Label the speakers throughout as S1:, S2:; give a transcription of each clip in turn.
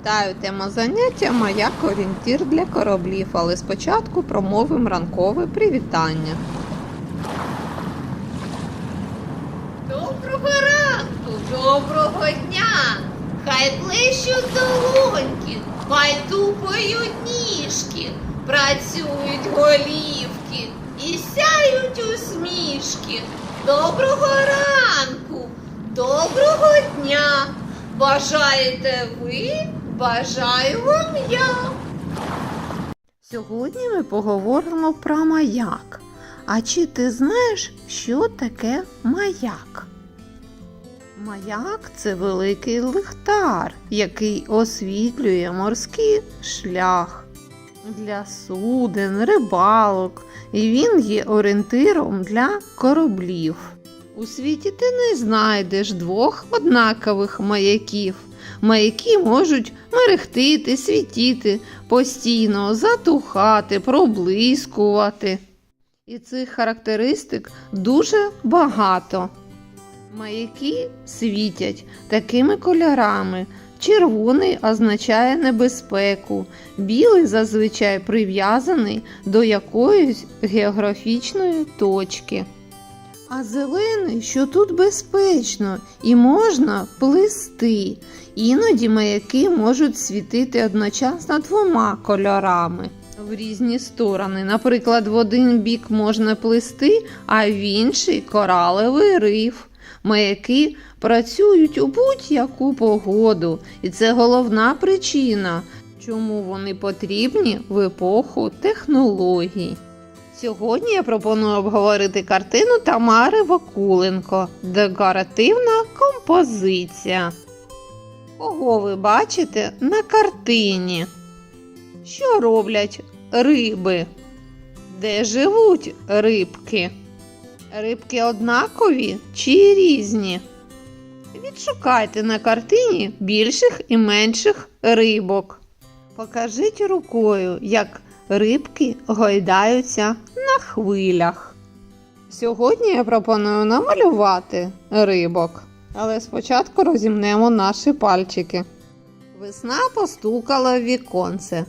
S1: Вітаю, тема заняття маяк орієнтір для кораблів, але спочатку промовимо ранкове привітання.
S2: Доброго ранку, доброго дня! Хай плещуть долоньки, хай тупають ніжки, працюють голівки і сяють усмішки. Доброго ранку, доброго дня! Бажаєте ви, бажаю вам я.
S1: Сьогодні ми поговоримо про маяк. А чи ти знаєш, що таке маяк? Маяк це великий лихтар, який освітлює морський шлях для суден, рибалок, і він є орієнтиром для кораблів. У світі ти не знайдеш двох однакових маяків. Маяки можуть мерехтити, світіти, постійно затухати, проблискувати. І цих характеристик дуже багато. Маяки світять такими кольорами. Червоний означає небезпеку, білий зазвичай прив'язаний до якоїсь географічної точки. А зелений, що тут безпечно і можна плисти. Іноді маяки можуть світити одночасно двома кольорами в різні сторони. Наприклад, в один бік можна плисти, а в інший коралевий риф. Маяки працюють у будь-яку погоду, і це головна причина, чому вони потрібні в епоху технологій. Сьогодні я пропоную обговорити картину Тамари Вакуленко Декоративна композиція. Кого ви бачите на картині? Що роблять риби? Де живуть рибки? Рибки однакові чи різні? Відшукайте на картині більших і менших рибок. Покажіть рукою, як рибки гойдаються хвилях. Сьогодні я пропоную намалювати рибок, але спочатку розімнемо наші пальчики. Весна постукала в віконце.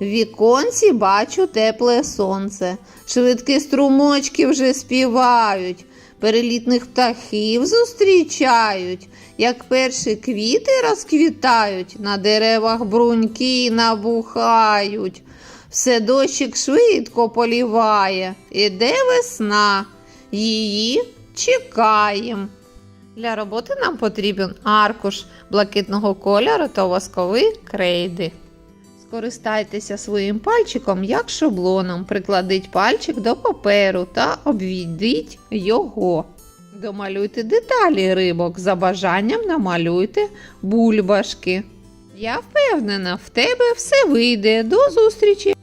S1: В віконці бачу тепле сонце. Швидкі струмочки вже співають, перелітних птахів зустрічають, як перші квіти розквітають, на деревах бруньки набухають. Все дощик швидко поліває, іде весна, її чекаєм. Для роботи нам потрібен аркуш блакитного кольору та воскові крейди. Скористайтеся своїм пальчиком як шаблоном, прикладіть пальчик до паперу та обвійдіть його. Домалюйте деталі рибок, за бажанням намалюйте бульбашки. Я впевнена, в тебе все вийде. До зустрічі!